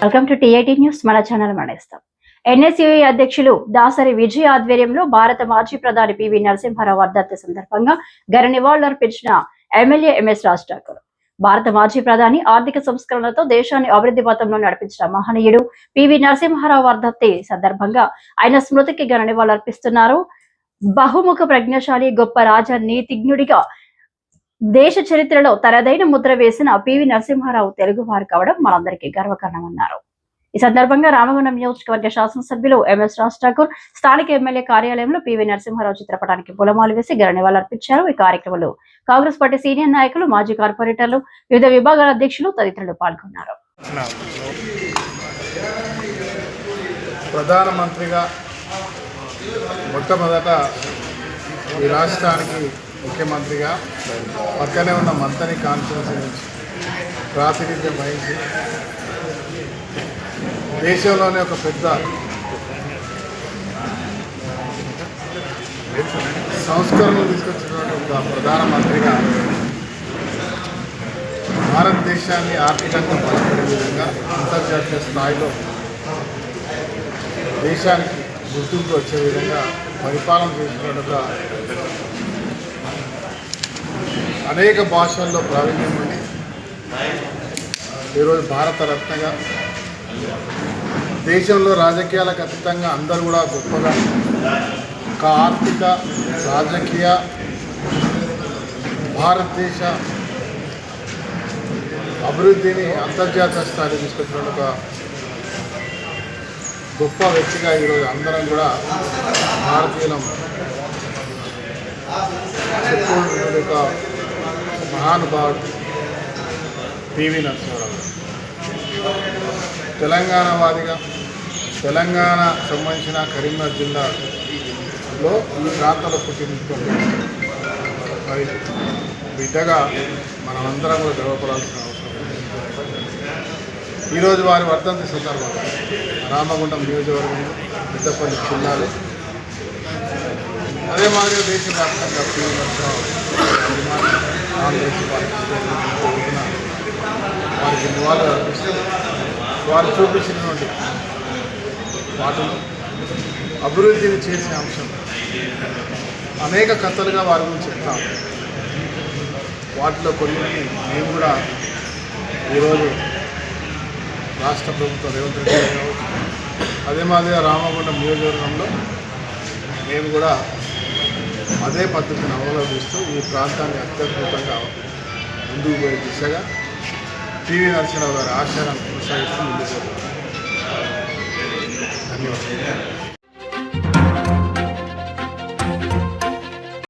Welcome to TIT news మన channel మనేస్తాం. NSUI అధ్యక్షులు దాసరి విజయ్ ఆధ్వర్యంలో భారత మాజీ ప్రధాని పివి నరసింహారావు వర్ధంతి సందర్భంగా ఘన నివాళులర్పించిన ఎమ్మెల్యే ఎంఎస్ రాజ్ ఠాకూర్ భారత మాజీ ప్రధాని ఆర్థిక సంస్కరణలతో దేశాన్ని అభివృద్ధి పథంలో నడిపించిన మహనీయుడు పివి నరసింహారావు వర్ధంతి సందర్భంగా ఆయన స్మృతికి ఘన నివాళులర్పిస్తున్నారు బహుముఖ ప్రజ్ఞశాలి గొప్ప రాజ నీతిజ్ఞుడిగా దేశ చరిత్రలో తనదైన ముద్ర వేసిన పివి నరసింహారావు తెలుగువారు కావడం మనందరికీ గర్వకారణమన్నారు. ఈ సందర్భంగా రామగుండం నియోజకవర్గ శాసనసభ్యులు ఎంఎస్ రాజ్ ఠాకూర్ స్థానిక ఎమ్మెల్యే కార్యాలయంలో పివి నరసింహారావు చిత్రపటానికి పూలమాలు వేసి ఘన నివాళులర్పించారు. ఈ కార్యక్రమంలో కాంగ్రెస్ పార్టీ సీనియర్ నాయకులు మాజీ కార్పొరేటర్లు వివిధ విభాగాల అధ్యక్షులు తదితరులు పాల్గొన్నారు. ప్రధానమంత్రిగా మొట్టమొదట ఈ రాష్ట్రానికి ముఖ్యమంత్రిగా పక్కనే ఉన్న మంతని కాన్స్టిట్యూన్సీ ప్రాతినిధ్యం వహించి దేశంలోనే ఒక పెద్ద సంస్కరణలు తీసుకొచ్చినటువంటి ప్రధానమంత్రిగా భారతదేశాన్ని ఆర్థికంగా బలపడే విధంగా అంతర్జాతీయ స్థాయిలో దేశానికి గుర్తింపు వచ్చే విధంగా పరిపాలన చేసినట్టుగా అనేక భాషల్లో ప్రావీణ్యం ఉండి ఈరోజు భారత రత్నగా దేశంలో రాజకీయాలకు అతీతంగా అందరూ కూడా గొప్పగా ఒక ఆర్థిక రాజకీయ భారతదేశ అభివృద్ధిని అంతర్జాతీయ స్థాయిలో తీసుకొచ్చిన ఒక గొప్ప వ్యక్తిగా ఈరోజు అందరం కూడా భారతీయులం చెప్పుకున్నటువంటి మహానుభావుడు. పివి నరసింహరావు తెలంగాణ వాదిగా తెలంగాణ సంబంధించిన కరీంనగర్ జిల్లాలో ఈ ప్రాంతంలో పుట్టినటువంటి మరి బిడ్డగా మనమందరం కూడా గర్వపడాల్సిన అవసరం ఈరోజు వారి వర్ధంతి సందర్భంగా రామగుండం నియోజకవర్గంలో పెద్దపల్లి జిల్లాలో అదే మాదిరిగా దేశవ్యాప్తంగా పివి కాంగ్రెస్ వారికి నివాళులు అర్పిస్తూ వారు చూపించినటువంటి వాటిలో అభివృద్ధిని చేసే అంశం అనేక కథలుగా వారి గురించి చెప్తాం వాటిలో కొన్ని మేము కూడా ఈరోజు రాష్ట్ర ప్రభుత్వం రేవంత్ రెడ్డి గారు అదే మాదిరిగా రామగుండం నియోజకవర్గంలో మేము కూడా అదే పద్ధతిని అవలంబిస్తూ ఈ ప్రాంతాన్ని అత్యద్భుతంగా ముందుకు పోయే దిశగా పివి నరసింహరావు గారి ఆశయాలను కొనసాగిస్తూ ముందుకు ధన్యవాదాలు.